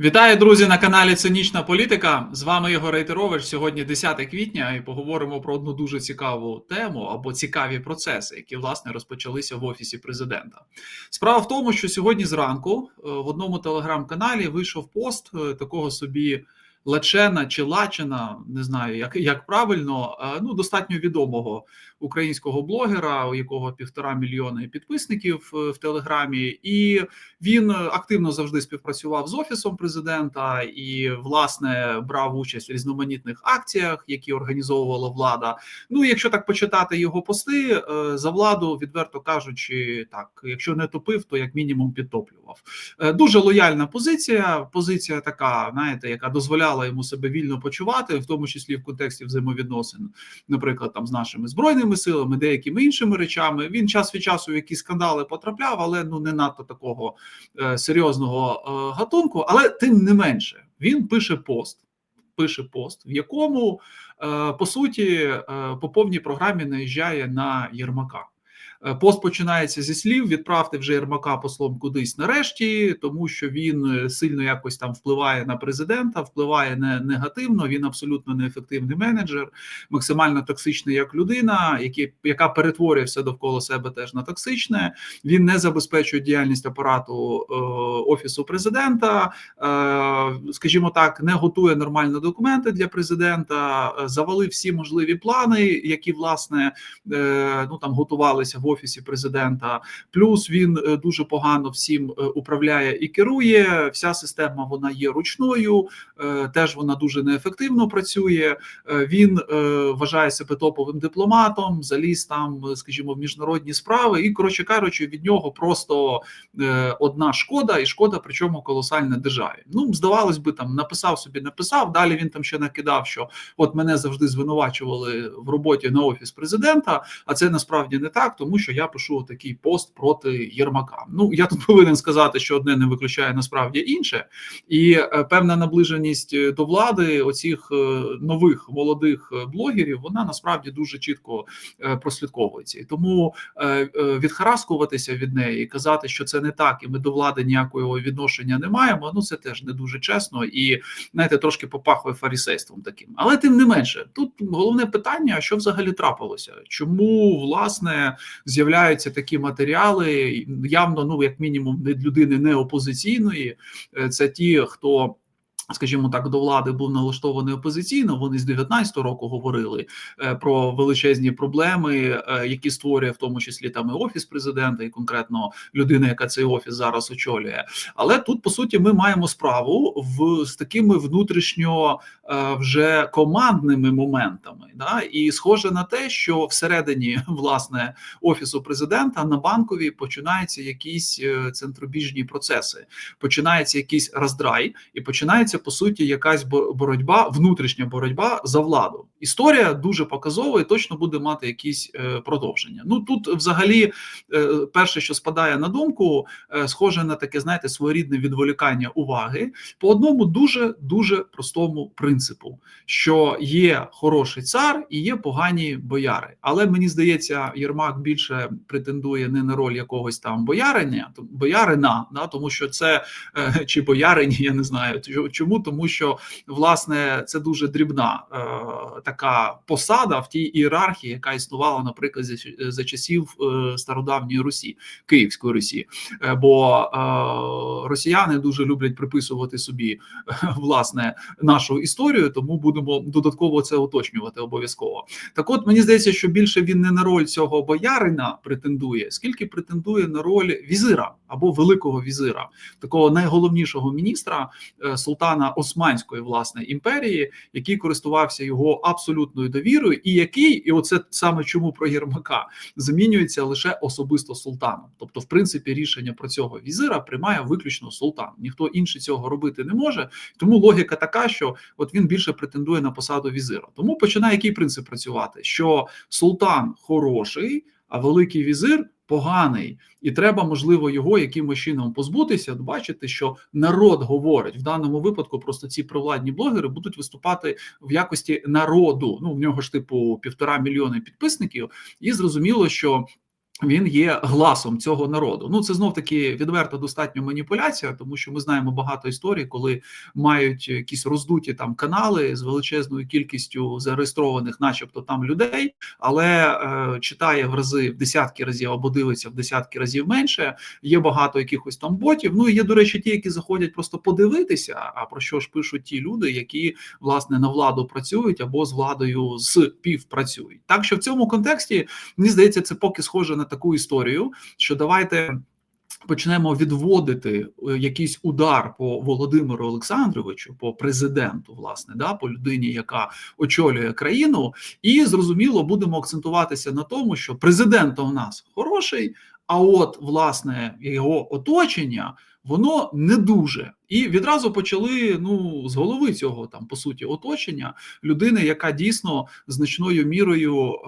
Вітаю, друзі, на каналі Цинічна Політика. З вами Ігор Рейтерович. Сьогодні 10 квітня, і поговоримо про одну дуже цікаву тему або цікаві процеси, які власне розпочалися в офісі президента. Справа в тому, що сьогодні зранку е, в одному телеграм-каналі вийшов пост е, такого собі Лачена чи Лачена, не знаю як як правильно, е, ну достатньо відомого українського блогера, у якого півтора мільйони підписників в Телеграмі, і він активно завжди співпрацював з офісом президента і, власне, брав участь в різноманітних акціях, які організовувала влада. Ну, якщо так почитати його пости за владу, відверто кажучи, так, якщо не топив, то як мінімум підтоплював. Дуже лояльна позиція. Позиція така, знаєте, яка дозволяла йому себе вільно почувати, в тому числі в контексті взаємовідносин, наприклад, там з нашими збройними силами, деякими іншими речами. Він час від часу в якісь скандали потрапляв, але ну не надто такого е, серйозного е, гатунку. Але тим не менше він пише пост. Пише пост, в якому е, по суті е, по повній програмі наїжджає на Єрмака. Е, пост починається зі слів: відправте вже Єрмака послом кудись нарешті, тому що він е, сильно якось там впливає на президента, впливає не негативно. Він абсолютно неефективний менеджер, максимально токсичний як людина, які, яка перетворює все довкола себе теж на токсичне. Він не забезпечує діяльність апарату е, офісу президента, е, скажімо так, не готує нормально документи для президента, е, завалив всі можливі плани, які власне е, ну там готувалися в офісі президента. Плюс він е, дуже погано всім е, управляє і керує. Вся система вона є ручною, е, теж вона дуже неефективно працює. Він вважає себе топовим дипломатом, заліз там, скажімо, в міжнародні справи, і коротше кажучи, від нього просто одна шкода, і шкода, причому колосальна державі. Ну здавалось би, там написав собі, написав. Далі він там ще накидав, що от мене завжди звинувачували в роботі на офіс президента, а це насправді не так, тому що я пишу такий пост проти Єрмака. Ну я тут повинен сказати, що одне не виключає насправді інше, і е, певна наближеність е, до влади оцих е, нових молодих блогерів вона насправді дуже чітко прослідковується. І тому відхараскуватися від неї і казати, що це не так, і ми до влади ніякого відношення не маємо. Ну це теж не дуже чесно і знаєте, трошки попахує фарісейством таким. Але тим не менше, тут головне питання: що взагалі трапилося? Чому власне з'являються такі матеріали, явно, ну як мінімум, від людини не опозиційної, е, це ті, хто Скажімо так, до влади був налаштований опозиційно. Вони з 19-го року говорили е, про величезні проблеми, е, які створює в тому числі там і офіс президента, і конкретно людина, яка цей офіс зараз очолює. Але тут по суті ми маємо справу в з такими внутрішньо е, вже командними моментами. Да? І схоже на те, що всередині власне офісу президента на банковій починаються якісь центробіжні процеси, починається якийсь роздрай і починається відбувається по суті якась боротьба, внутрішня боротьба за владу. Історія дуже показова і точно буде мати якісь е, продовження. Ну тут, взагалі, е, перше, що спадає на думку, е, схоже на таке, знаєте, своєрідне відволікання уваги по одному дуже дуже простому принципу: що є хороший цар і є погані бояри. Але мені здається, Єрмак більше претендує не на роль якогось там бояриня, боярина, да, тому що це чи боярині, я не знаю, Чому тому, що власне це дуже дрібна е, така посада в тій ієрархії, яка існувала, наприклад, за, за часів е, стародавньої Русі, Київської Русі, е, бо е, росіяни дуже люблять приписувати собі власне нашу історію, тому будемо додатково це уточнювати обов'язково. Так, от мені здається, що більше він не на роль цього боярина претендує, скільки претендує на роль візира або великого візира, такого найголовнішого міністра е, султана султана Османської власне імперії, який користувався його абсолютною довірою, і який, і оце саме чому про Єрмака замінюється лише особисто султаном. Тобто, в принципі, рішення про цього візира приймає виключно султан. Ніхто інший цього робити не може. Тому логіка така, що от він більше претендує на посаду візира. Тому починає який принцип працювати: що султан хороший, а великий візир поганий, і треба, можливо, його якимось чином позбутися. Бачити, що народ говорить в даному випадку. Просто ці провладні блогери будуть виступати в якості народу. Ну в нього ж типу півтора мільйони підписників, і зрозуміло, що Він є гласом цього народу. Ну це знов таки відверто достатньо маніпуляція, тому що ми знаємо багато історій, коли мають якісь роздуті там канали з величезною кількістю зареєстрованих, начебто там людей, але е, читає в рази в десятки разів або дивиться в десятки разів менше. Є багато якихось там ботів. Ну і є, до речі, ті, які заходять просто подивитися. А про що ж пишуть ті люди, які власне на владу працюють або з владою співпрацюють. Так що в цьому контексті мені здається, це поки схоже на таку історію, що давайте. Почнемо відводити е, якийсь удар по Володимиру Олександровичу, по президенту, власне, да, по людині, яка очолює країну, і зрозуміло будемо акцентуватися на тому, що президент у нас хороший, а от власне його оточення воно не дуже. І відразу почали ну з голови цього там по суті оточення людини, яка дійсно значною мірою е,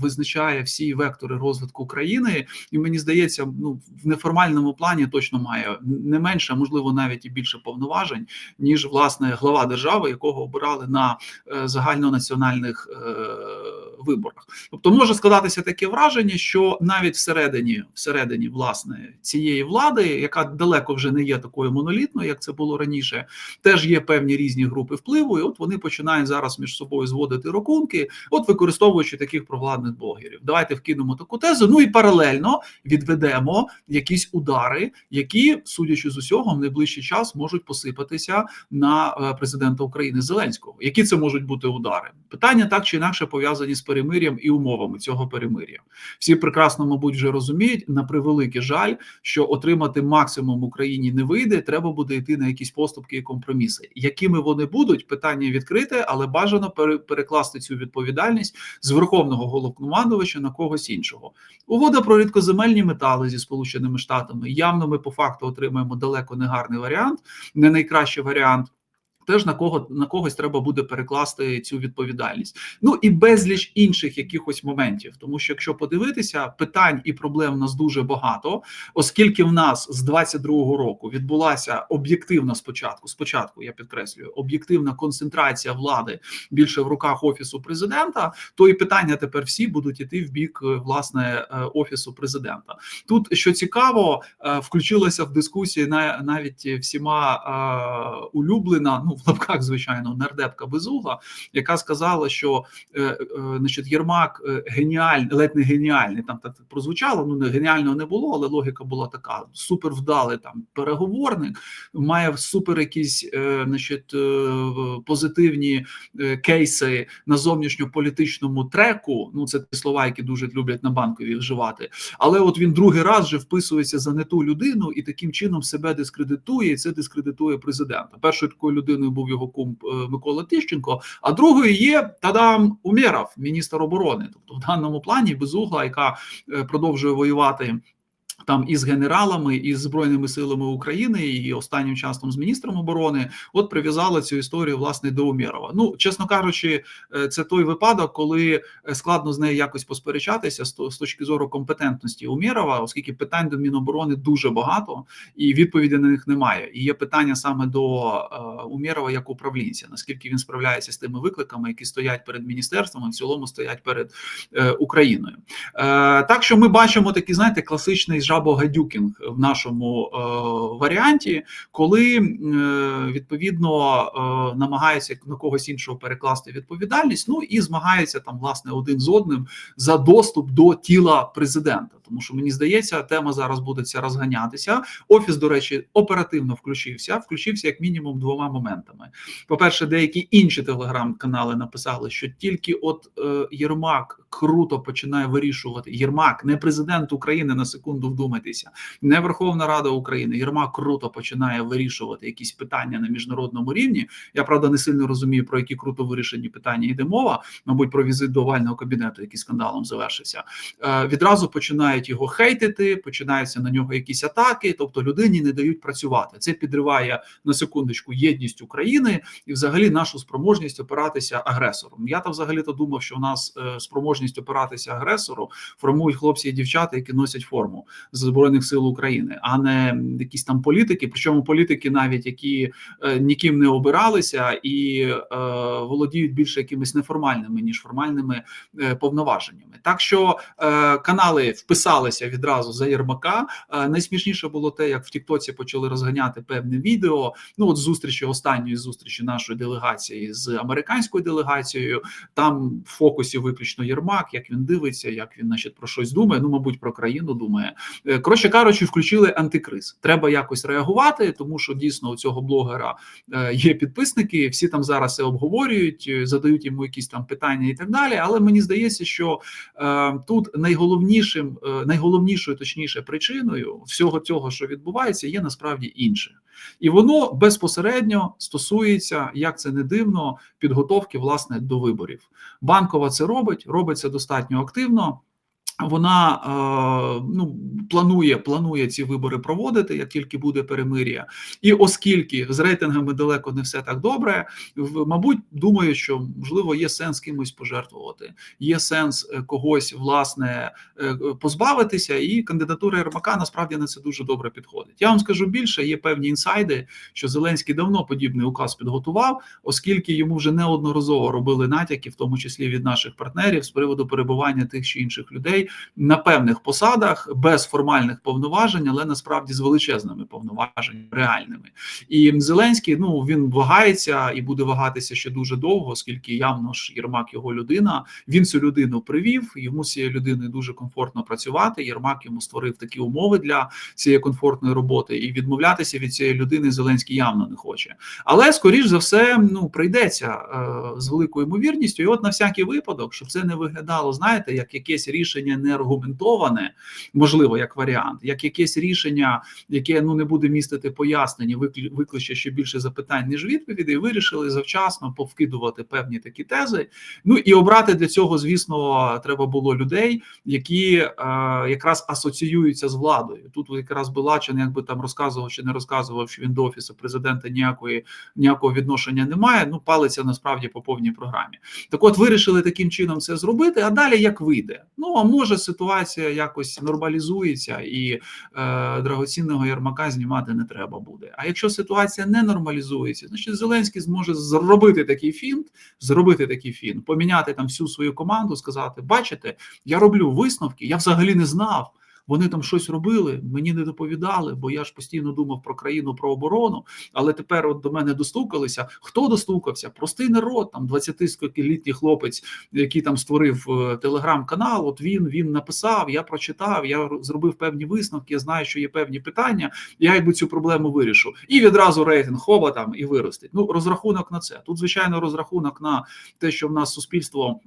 визначає всі вектори розвитку країни, і мені здається, ну в неформальному плані точно має не менше, а можливо навіть і більше повноважень, ніж власне глава держави, якого обирали на е, загальнонаціональних е, виборах. Тобто може складатися таке враження, що навіть всередині, всередині власне цієї влади, яка далеко вже не є такою монолітною, як це було раніше, теж є певні різні групи впливу, і от вони починають зараз між собою зводити рахунки, от використовуючи таких провладних блогерів. Давайте вкинемо таку тезу. Ну і паралельно відведемо якісь удари, які, судячи з усього, в найближчий час можуть посипатися на е, президента України Зеленського. Які це можуть бути удари? Питання так чи інакше пов'язані з перемир'ям і умовами цього перемир'я. Всі прекрасно, мабуть, вже розуміють на превеликий жаль, що отримати максимум Україні не вийде. Треба буде йти на якісь поступки і компроміси. Якими вони будуть? Питання відкрите, але бажано перекласти цю відповідальність з верховного головнокомандувача на когось іншого. Угода про рідкоземельні метали зі сполученими штатами. Явно ми по факту отримаємо далеко не гарний варіант, не найкращий варіант теж на кого на когось треба буде перекласти цю відповідальність. Ну і безліч інших якихось моментів, тому що якщо подивитися, питань і проблем у нас дуже багато, оскільки в нас з 22-го року відбулася об'єктивна спочатку, спочатку я підкреслюю, об'єктивна концентрація влади більше в руках офісу президента, то і питання тепер всі будуть іти в бік е, власне е, офісу президента. Тут що цікаво, е, включилася в дискусії навіть всіма улюблена. Ну в лапках, звичайно, нардепка безугла, яка сказала, що е, е, значить, Єрмак е, геніальний, ледь не геніальний. Там так прозвучало. Ну не геніального не було, але логіка була така: супер вдалий там переговорник, має супер якісь значить, позитивні кейси на зовнішньополітичному треку. Ну це ті слова, які дуже люблять на банкові вживати. Але от він другий раз вже вписується за не ту людину і таким чином себе дискредитує. і Це дискредитує президента. Першою такою людиною людиною був його кум е, Микола Тищенко, а другою є Тадам Умєров, міністр оборони. Тобто, в даному плані безугла, яка е, продовжує воювати там із генералами, із збройними силами України, і останнім часом з міністром оборони, от прив'язала цю історію власне до Умєрова. Ну, чесно кажучи, е, це той випадок, коли е, складно з нею якось посперечатися з точки зору компетентності Умєрова, оскільки питань до Міноборони дуже багато, і відповіді на них немає. І є питання саме до е, Умєрова як управлінця, наскільки він справляється з тими викликами, які стоять перед міністерством, в цілому стоять перед Україною. Так що ми бачимо такий, знаєте, класичний жабогадюкінг в нашому е, варіанті, коли е, відповідно е, намагаються на когось іншого перекласти відповідальність. Ну і змагаються там власне один з одним за доступ до тіла президента. Тому що мені здається, тема зараз буде ця розганятися. Офіс, до речі, оперативно включився. Включився як мінімум двома моментами. По перше, деякі інші телеграм-канали написали, що тільки от е, Єрмак круто починає вирішувати. Єрмак, не президент України на секунду вдумайтеся, не Верховна Рада України. Єрмак круто починає вирішувати якісь питання на міжнародному рівні. Я правда не сильно розумію, про які круто вирішені питання йде мова. Мабуть, про візит до овального кабінету, який скандалом завершився. Е, відразу починають його хейтити, починаються на нього якісь атаки. Тобто людині не дають працювати. Це підриває на секундочку єдність України і, взагалі, нашу спроможність опиратися агресором. Я то взагалі то думав, що у нас е, спроможність опиратися агресору формують хлопці і дівчата, які носять форму з збройних сил України, а не якісь там політики. Причому політики, навіть які е, ніким не обиралися і е, володіють більше якимись неформальними ніж формальними е, повноваженнями. Так що е, канали вписалися відразу за Єрмака. Е, найсмішніше було те, як в Тіктоці почали розганяти певне відео. Ну от зустрічі останньої зустрічі нашої делегації з американською делегацією. Там в фокусі виключно Єрмак, як він дивиться, як він, значить, про щось думає. Ну, мабуть, про країну думає. Е, Коротше кажучи, включили антикриз. Треба якось реагувати, тому що дійсно у цього блогера е, є підписники. Всі там зараз це обговорюють, задають йому якісь там питання і так далі. Але мені здається, що е, тут найголовнішим, е, найголовнішою, точніше, причиною всього цього, що відбувається, є насправді інше, і воно безпосередньо стосується, як це не дивно, підготовки власне до виборів. Банкова це робить, робиться достатньо активно. Вона е, ну планує планує ці вибори проводити, як тільки буде перемир'я, і оскільки з рейтингами далеко не все так добре, в мабуть, думаю, що можливо є сенс кимось пожертвувати, є сенс е, когось власне е, позбавитися, і кандидатура Єрмака насправді на це дуже добре підходить. Я вам скажу більше, є певні інсайди, що Зеленський давно подібний указ підготував, оскільки йому вже неодноразово робили натяки, в тому числі від наших партнерів, з приводу перебування тих чи інших людей на певних посадах без формальних повноважень, але насправді з величезними повноваженнями реальними. І Зеленський ну він вагається і буде вагатися ще дуже довго, оскільки явно ж Єрмак його людина. Він цю людину привів. Йому з цією людиною дуже комфортно працювати. Єрмак йому створив такі умови для цієї комфортної роботи, і відмовлятися від цієї людини Зеленський явно не хоче. Але скоріш за все, ну прийдеться е, з великою ймовірністю. І от на всякий випадок, щоб це не виглядало, знаєте, як якесь рішення не аргументоване, можливо, як варіант, як якесь рішення, яке ну не буде містити пояснення, викличе ще більше запитань ніж відповідей. Вирішили завчасно повкидувати певні такі тези. Ну і обрати для цього, звісно, треба було людей, які е, якраз асоціюються з владою. Тут якраз Белачин, якби там розказував чи не розказував, що він до офісу президента ніякої ніякого відношення не має. Ну палиться насправді по повній програмі. Так, от вирішили таким чином це зробити. А далі як вийде? Ну а може ситуація якось нормалізується, і е, драгоцінного ярмака знімати не треба буде. А якщо ситуація не нормалізується, значить Зеленський зможе зробити такий фінт, зробити такий фінт, поміняти там всю свою команду, сказати: бачите, я роблю висновки, я взагалі не знав. Вони там щось робили, мені не доповідали, бо я ж постійно думав про країну, про оборону. Але тепер от до мене достукалися. Хто достукався? Простий народ, там 20-літній хлопець, який там створив е, телеграм-канал. От він він написав, я прочитав, я зробив певні висновки. Я знаю, що є певні питання. Я якби цю проблему вирішу, і відразу рейтинг хоба там і виростить. Ну розрахунок на це. Тут звичайно розрахунок на те, що в нас суспільство.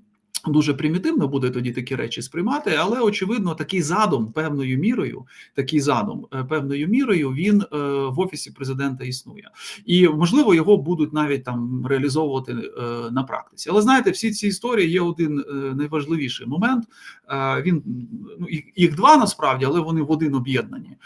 Дуже примітивно буде тоді такі речі сприймати, але очевидно, такий задум певною мірою, такий задум е, певною мірою він е, в офісі президента існує, і можливо його будуть навіть там реалізовувати е, на практиці. Але знаєте, всі ці історії є один найважливіший момент. Він ну їх, два насправді, але вони в один об'єднані.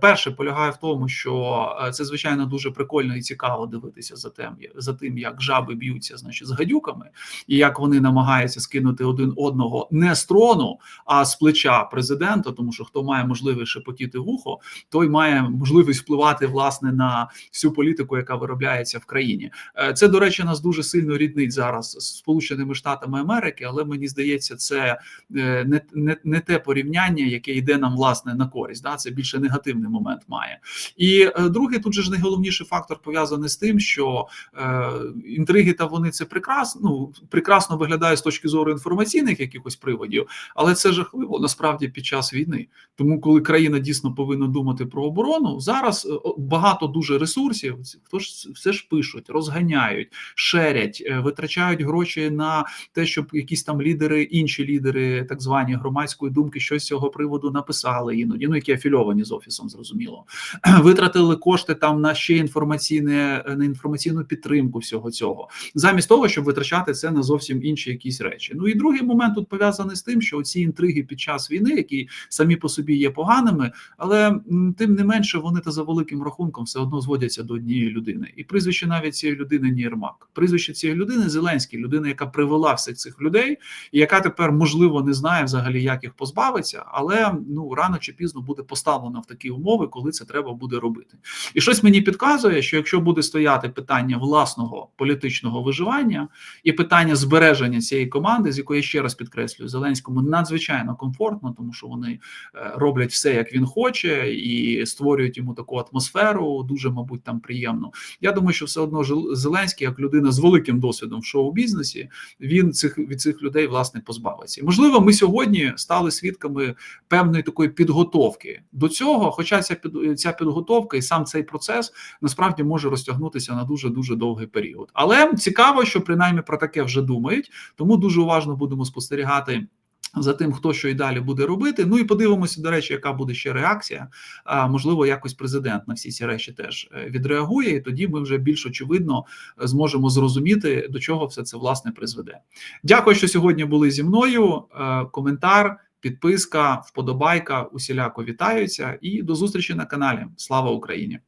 Перше полягає в тому, що це звичайно дуже прикольно і цікаво дивитися за тим, за тим, як жаби б'ються, значить, з гадюками, і як вони намагаються скинути один одного не з трону, а з плеча президента, тому що хто має можливість шепотіти вухо, той має можливість впливати власне на всю політику, яка виробляється в країні. Е, Це, до речі, нас дуже сильно ріднить зараз з Сполученими Штатами Америки, але мені здається, це е, не, не, не те порівняння, яке йде нам власне на користь. Да? Це більше негативний момент має. І е, другий тут же ж найголовніший фактор пов'язаний з тим, що е, інтриги та вони це прекрасно, ну, прекрасно виглядає з точки зору інформаційних якихось приводів, але це жахливо насправді під час війни. Тому, коли країна дійсно повинна думати про оборону, зараз е, багато дуже ресурсів. Хто ж все ж пишуть, розганяють, шерять, е, витрачають гроші на те, щоб якісь там лідери, інші лідери так звані громадської думки, щось з цього приводу написали іноді. Ну які афільовані з офісом, зрозуміло. Витратили кошти там на ще інформаційне на інформаційну підтримку всього цього, замість того, щоб витрачати це на зовсім інші якісь речі. Речі. Ну і другий момент тут пов'язаний з тим, що ці інтриги під час війни, які самі по собі є поганими, але тим не менше вони та за великим рахунком все одно зводяться до однієї людини. І прізвище навіть цієї людини не Єрмак. Прізвище цієї людини Зеленський, людина, яка привела всіх цих людей, і яка тепер можливо не знає взагалі, як їх позбавиться, але ну рано чи пізно буде поставлена в такі умови, коли це треба буде робити. І щось мені підказує, що якщо буде стояти питання власного політичного виживання і питання збереження цієї команди, з якої я ще раз підкреслюю, Зеленському надзвичайно комфортно, тому що вони е, роблять все, як він хоче, і створюють йому таку атмосферу, дуже, мабуть, там приємно. Я думаю, що все одно Зеленський, як людина з великим досвідом в шоу-бізнесі, він цих від цих людей власне позбавиться. Можливо, ми сьогодні стали свідками певної такої підготовки до цього. Хоча ця під ця підготовка і сам цей процес насправді може розтягнутися на дуже дуже довгий період. Але цікаво, що принаймні про таке вже думають, тому дуже уважно будемо спостерігати. За тим, хто що і далі буде робити. Ну і подивимося, до речі, яка буде ще реакція. А можливо, якось президент на всі ці речі теж е, відреагує, і тоді ми вже більш очевидно е, зможемо зрозуміти, до чого все це власне призведе. Дякую, що сьогодні були зі мною. Е, Коментар, підписка, вподобайка усіляко вітаються. І до зустрічі на каналі. Слава Україні!